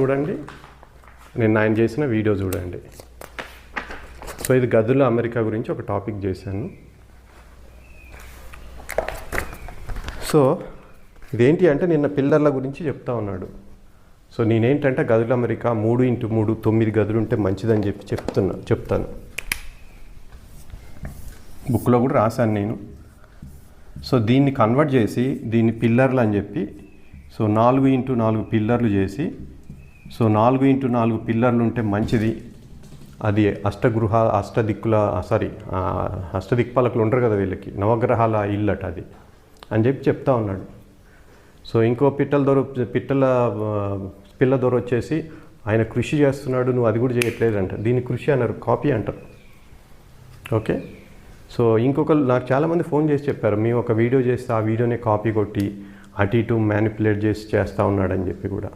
చూడండి. నేను ఆయన చేసిన వీడియో చూడండి. సో ఇది గదుల అమెరికా గురించి ఒక టాపిక్ చేశాను. సో ఇదేంటి అంటే నిన్న పిల్లర్ల గురించి చెప్తా ఉన్నాడు. సో నేనేంటంటే గదుల అమెరికా మూడు ఇంటూ మూడు తొమ్మిది గదులు ఉంటే మంచిదని చెప్పి చెప్తున్నా చెప్తాను. బుక్లో కూడా రాశాను నేను. సో దీన్ని కన్వర్ట్ చేసి దీన్ని పిల్లర్లు అని చెప్పి సో నాలుగు ఇంటూ నాలుగు పిల్లర్లు చేసి సో నాలుగు ఇంటూ నాలుగు పిల్లర్లు ఉంటే మంచిది. అది అష్టగృహ అష్టదిక్కుల సారీ అష్టదిక్పాలకులు ఉంటారు కదా వీళ్ళకి. నవగ్రహాల ఇల్లట అది. అని చెప్పి చెప్తా ఉన్నాడు. సో ఇంకో పిట్టల దొర పిట్టల పిల్ల దొర వచ్చేసి ఆయన కృషి చేస్తున్నాడు నువ్వు అది కూడా చేయట్లేదు అంట దీన్ని కృషి అన్నారు కాపీ అంటారు. ఓకే? సో ఇంకొకరు నాకు చాలామంది ఫోన్ చేసి చెప్పారు మేము ఒక వీడియో చేస్తే ఆ వీడియోనే కాపీ కొట్టి అటు ఇటు మ్యానిపులేట్ చేసి చేస్తూ ఉన్నాడని చెప్పి కూడా.